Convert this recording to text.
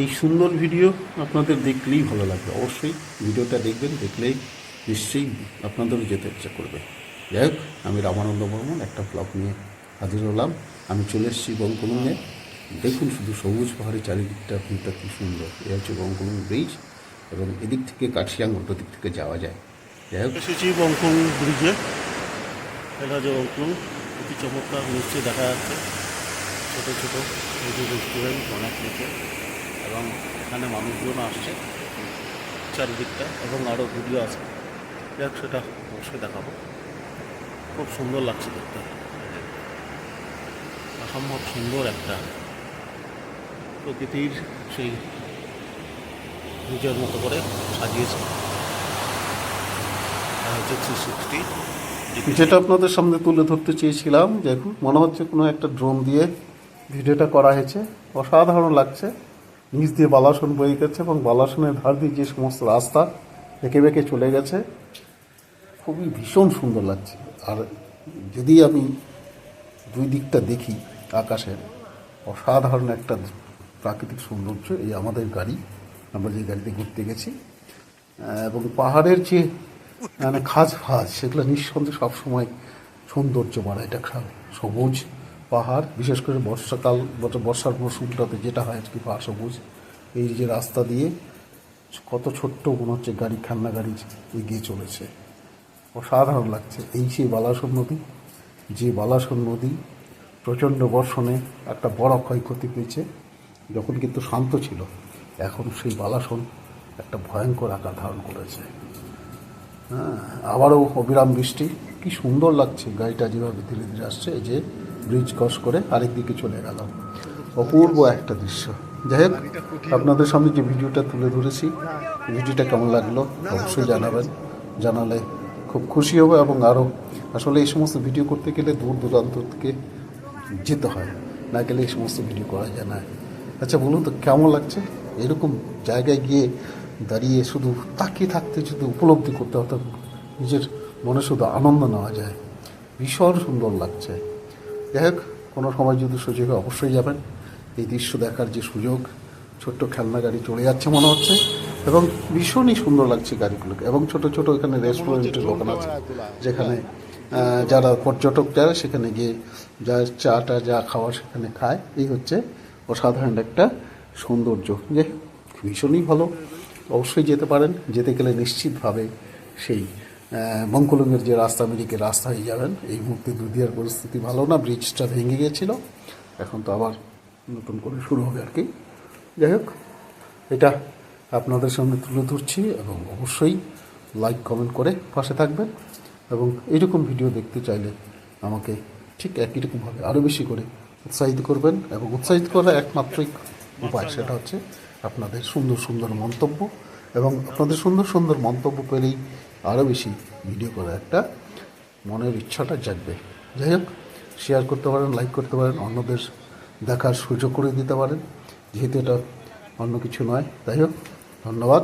এই সুন্দর ভিডিও আপনাদের দেখলেই ভালো লাগবে। অবশ্যই ভিডিওটা দেখবেন দেখলেই নিশ্চয়ই আপনাদেরও যেতে ইচ্ছা করবে। যাই হোক, আমি রামানন্দ বর্মন, একটা ব্লগ নিয়ে হাজির হলাম। আমি চলে এসেছি বঙ্কলুঙে দেখুন শুধু সবুজ পাহাড়ি চারিদিকটা ভিউটা কী সুন্দর। এ হচ্ছে বঙ্কলুং ব্রিজ এবং এদিক থেকে কাঠিয়াং উল্টো দিক থেকে যাওয়া যায়। যাই হোক। এসেছি বঙ্কলুং ব্রিজে এটা হচ্ছে বঙ্কলুং অতি চমৎকার নিশ্চয়ই দেখা যাচ্ছে। ছোটো ছোটো রেস্টুরেন্ট অনেক এবং এখানে মানুষজন আসছে চারিদিকটা এবং আরও ভিডিও আছে। যাক সেটা অবশ্যই দেখাবো। খুব সুন্দর লাগছে দেখতে। অসম্ভব সুন্দর একটা প্রকৃতির সেই নিজের মতো করে সাজিয়েছে। Three sixty. যেটা আপনাদের সামনে তুলে ধরতে চেয়েছিলাম দেখুন মনে হচ্ছে কোনো একটা ড্রোন দিয়ে ভিডিওটা করা হয়েছে। অসাধারণ লাগছে। নিচ দিয়ে বালাসন বয়ে গেছে এবং বালাসনের ধার দিয়ে যে সমস্ত রাস্তা বেঁকে বেঁকে চলে গেছে, খুবই ভীষণ সুন্দর লাগছে। আর যদি আমি দুই দিকটা দেখি আকাশের, অসাধারণ একটা প্রাকৃতিক সৌন্দর্য এই আমাদের গাড়ি, আমরা যে গাড়িতে ঘুরতে গেছি। এবং পাহাড়ের যে মানে খাজ ফাজ, সেগুলো নিঃসন্দেহে সবসময় সৌন্দর্য বাড়ায়। এটা সবুজ পাহাড়, বিশেষ করে বর্ষাকাল, বর্ষা- বর্ষার মৌসুমটাতে যেটা হয় আর কি পাহাড় সবুজ, এই যে রাস্তা দিয়ে কত ছোট্ট মনে হচ্ছে গাড়ি, খান্না গাড়ি এগিয়ে চলেছে। অসাধারণ লাগছে। এই সেই বালাসন নদী, যে বালাসন নদী প্রচণ্ড বর্ষণে একটা বড় ক্ষয়ক্ষতি পেয়েছে, যখন কিন্তু শান্ত ছিল, এখন সেই বালাসন একটা ভয়ঙ্কর আকার ধারণ করেছে। হ্যাঁ আবারও অবিরাম বৃষ্টি। কি সুন্দর লাগছে গাড়িটা যেভাবে ধীরে ধীরে আসছে যে ব্রিজ ক্রস করে আরেক দিকে চলে গেল। অপূর্ব একটা দৃশ্য। যাই হোক, আপনাদের সামনে যে ভিডিওটা তুলে ধরেছি, ভিডিওটা কেমন লাগল অবশ্যই জানাবেন। জানালে খুব খুশি হবে এবং আরও আসলে এই সমস্ত ভিডিও করতে গেলে দূর দূরান্ত থেকে যেতে হয়। না গেলে এই সমস্ত ভিডিও করা যায় না। আচ্ছা বলুন তো, কেমন লাগছে? এরকম জায়গায় গিয়ে দাঁড়িয়ে শুধু তাকিয়ে থাকতে যদি উপলব্ধি করতে হতো নিজের মনে শুধু আনন্দ নেওয়া যায়। ভীষণ সুন্দর লাগছে। যাই হোক, কোনো সময় যদি সুযোগ অবশ্যই যাবেন। এই দৃশ্য দেখার যে সুযোগ, ছোট্ট খেলনা গাড়ি চলে যাচ্ছে মনে হচ্ছে। এবং ভীষণই সুন্দর লাগছে গাড়িগুলোকে। এবং ছোট ছোট এখানে রেস্টুরেন্টের দোকান আছে, যেখানে যারা পর্যটক যারা, সেখানে গিয়ে যা চাটা, যা খাওয়া সেখানে খায়। এই হচ্ছে অসাধারণ একটা সৌন্দর্য। যে ভীষণই ভালো। অবশ্যই যেতে পারেন। যেতে গেলে নিশ্চিতভাবে সেই বঙ্কলুঙ্গের যে রাস্তা মিরিকে রাস্তা হয়ে যাবেন এই মুহূর্তে দুদিয়ার পরিস্থিতি ভালো না ব্রিজটা ভেঙে গিয়েছিল এখন তো আবার নতুন করে শুরু হবে আর কি। যাই হোক, এটা আপনাদের সামনে তুলে ধরছি এবং অবশ্যই লাইক কমেন্ট করে পাশে থাকবেন এবং এইরকম ভিডিও দেখতে চাইলে আমাকে ঠিক একই রকমভাবে আরও বেশি করে উৎসাহিত করবেন এবং উৎসাহিত করার একমাত্রই উপায়, সেটা হচ্ছে আপনাদের সুন্দর সুন্দর মন্তব্য এবং আপনাদের সুন্দর সুন্দর মন্তব্য পেলেই আরও বেশি ভিডিও করার একটা মনের ইচ্ছাটা জাগবে। যাই হোক শেয়ার করতে পারেন লাইক করতে পারেন, অন্যদের দেখার সুযোগ করে দিতে পারেন। যেহেতু এটা অন্য কিছু নয় তাই হোক, ধন্যবাদ।